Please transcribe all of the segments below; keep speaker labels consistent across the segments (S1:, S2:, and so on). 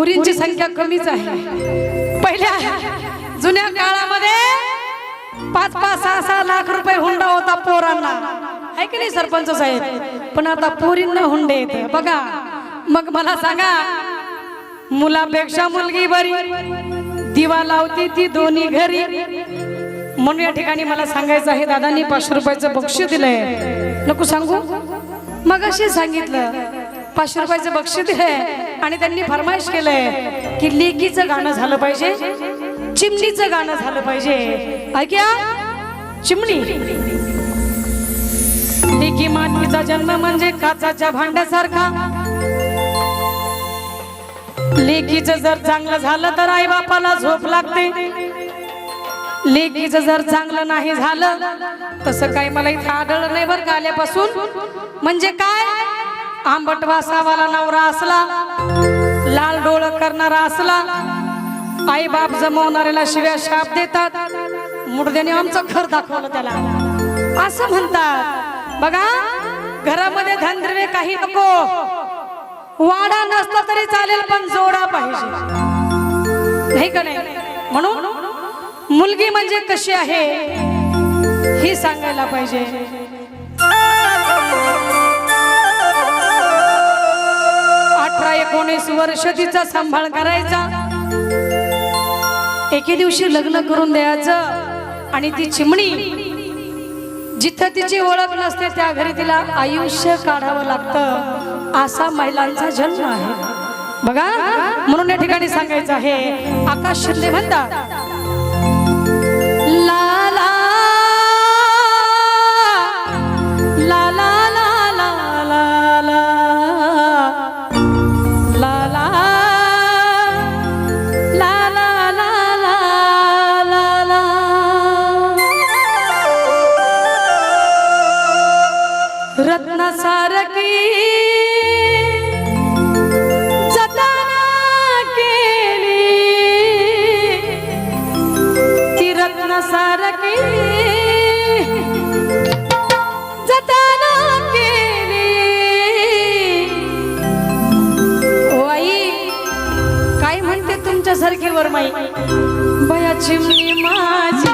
S1: पुरींची संख्या कमीच आहे. पहिल्या जुन्या काळामध्ये पाच पाच सहा सहा लाख रुपये हुंडा होता पोरांना. आहे की नाही सरपंच साहेब? पण आता पोरींना हुंडे येते बघा मग मला सांगा मुलापेक्षा मुलगी बरी दिवा लावती ती दोन्ही घरी. म्हणून या ठिकाणी मला सांगायचं आहे दादांनी पाचशे रुपयाचं बक्षीस दिलंय. नको सांगू? मग अशी सांगितलं पाचशे रुपयाचं बक्षीस दिलंय आणि त्यांनी फरमाईश केलंय की लेकीचं गाणं झालं पाहिजे चिमणीचं गाणं झालं पाहिजे. ऐक्या चिमणी. लेकी मातीचा जन्म म्हणजे काचाच्या भांड्यासारखा. लेकीचं जर चांगलं झालं तर आई बापाला झोप लागते. लेकीचं जर चांगलं नाही झालं तसं काही मला इथं आढळलं नाही बरं का आल्यापासून. म्हणजे काय? आंबट वासावाला नवरा असला लाल डोळ करणारा असला आई बाप जमवणाऱ्याला शिव्या शाप देतात. मुर्द्याने आमचं घर दाखवलं त्याला. असं म्हणतात. बघा घरामध्ये धनद्रव्य काही नको. वाडा नसला तरी चालेल पण जोडा पाहिजे. नाही का नाही? म्हणून मुलगी म्हणजे कशी आहे हे सांगायला पाहिजे. अठरा एकोणीस वर्ष तिचा सांभाळ करायचा. एके दिवशी लग्न करून द्यायचं आणि ती चिमणी जिथं तिची ओळख नसते त्या घरी तिला आयुष्य काढावं लागतं असा महिलांचा जन्म आहे. बघा म्हणून या ठिकाणी सांगायचं आहे आकाश शिंदे म्हणतात रत्नासारखी जतन केली. ती रत्नासारखी जतन केली. वाई काय म्हणते तुमच्यासारखी वरमाई? बया चिमणी माझी.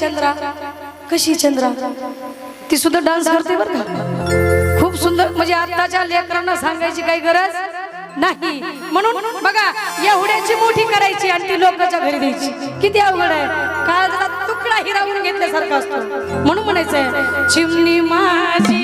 S1: चंद्रा? कशी चंद्रा? ती सुद्धा डान्स करते बर का? खूप सुंदर म्हणजे आताच्या लेकरांना सांगायची काही गरज नाही. म्हणून बघा एवढ्याची मोठी करायची आणि ती लोकांच्या घरी द्यायची. किती अवघड आहे. काळजाला तुकडा हिरावून घेतल्यासारखा असतो. म्हणून म्हणायचंय चिमणी माझी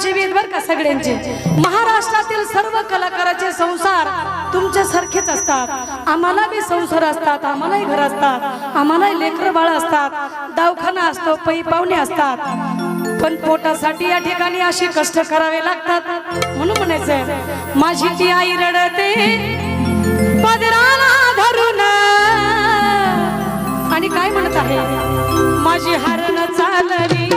S1: जीवित बर का सगळ्यांचे. महाराष्ट्रातील सर्व कलाकाराचे संसार तुमच्या सारखेच असतात. आम्हाला बी संसार असतात आम्हालाही घर असतात आम्हालाही लेकर बाळ असतात दवाखाना असतो पै पाहुणे असतात. पण पोटासाठी या ठिकाणी असे कष्ट करावे लागतात. म्हणून म्हणायचंय माझी ती आई रडते पदराला धरून. आणि काय म्हणत आहे? माझी हरण चालली.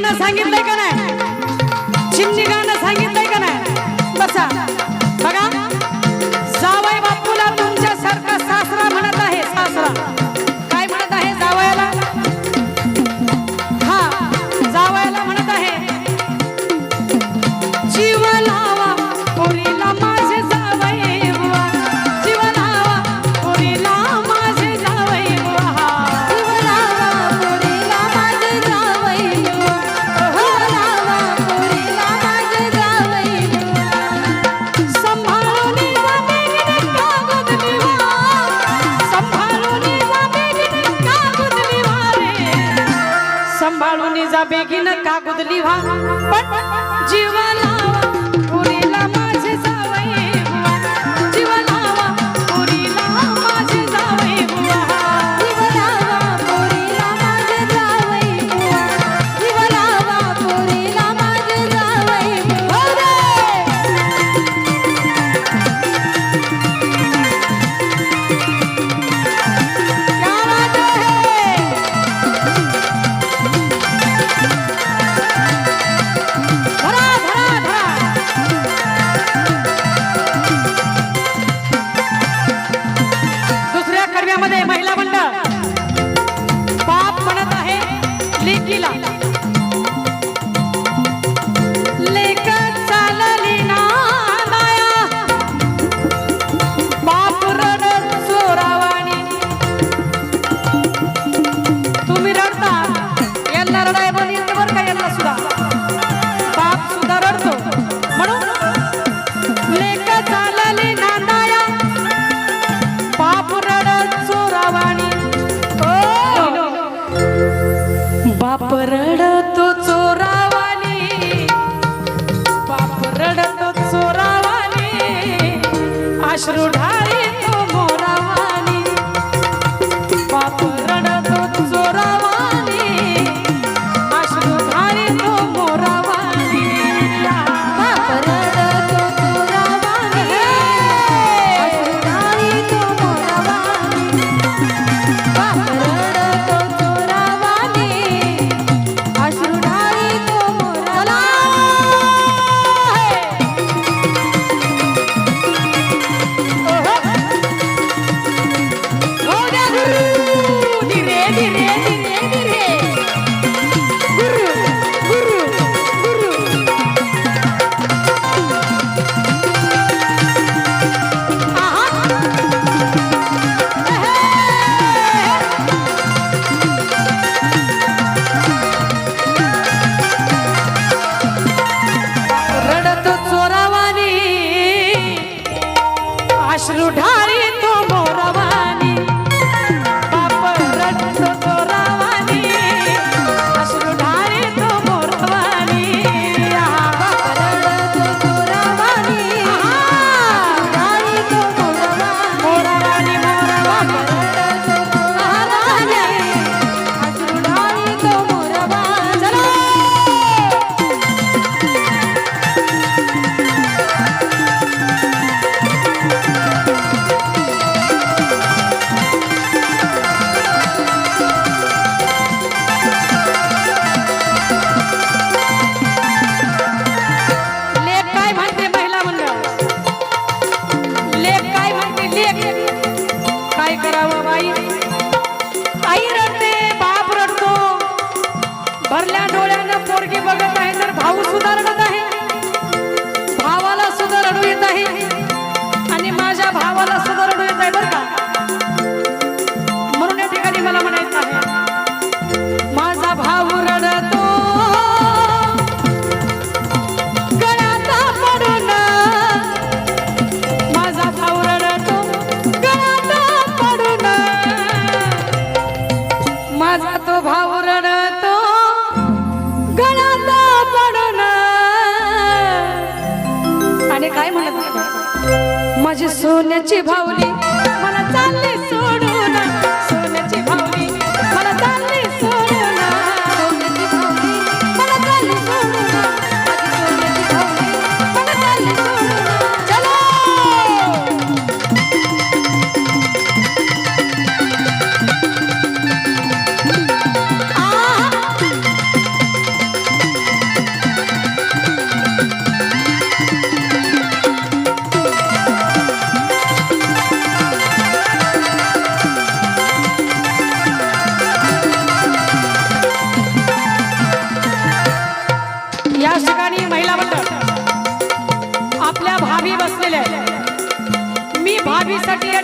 S2: लोकांना सांगितलंय का नाही? संभाळून जा बेगीन कागद व्हा. पण जीवाला আশ্রুধার সাটিয়া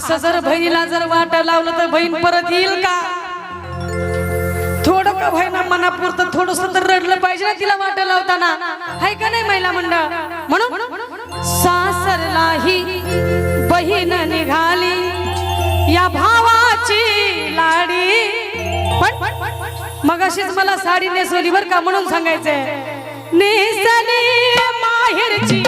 S2: असं जर बहिणीला जर वाट लावलं तर बहीण परत येईल का? थोडं का व्हायना मनापुरतं थोडस तर रडलं पाहिजे ना तिला वाट लावताना. हाय का नाही महिला मंडळ? म्हणून सासरलाही बहीण निघाली. या भावाची लाडी. पण मग अशीच मला साडी नेसवली बर का म्हणून सांगायचंय. नेसली माहेरची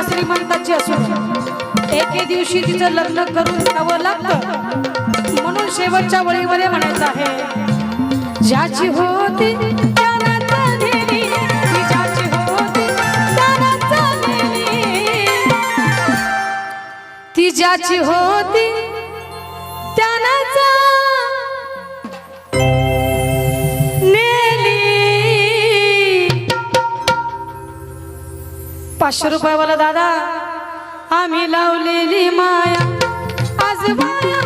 S2: मुलगा श्रीमंताची असून एके दिवशी तिचं लग्न करून जावं लागतं. म्हणून शेवटच्या वळीमध्ये म्हणायचं आहे. ज्याची होती ती ज्याची होती त्यानाचा पाचशे रुपयावाला दादा. आम्ही लावलेली माया. आज माया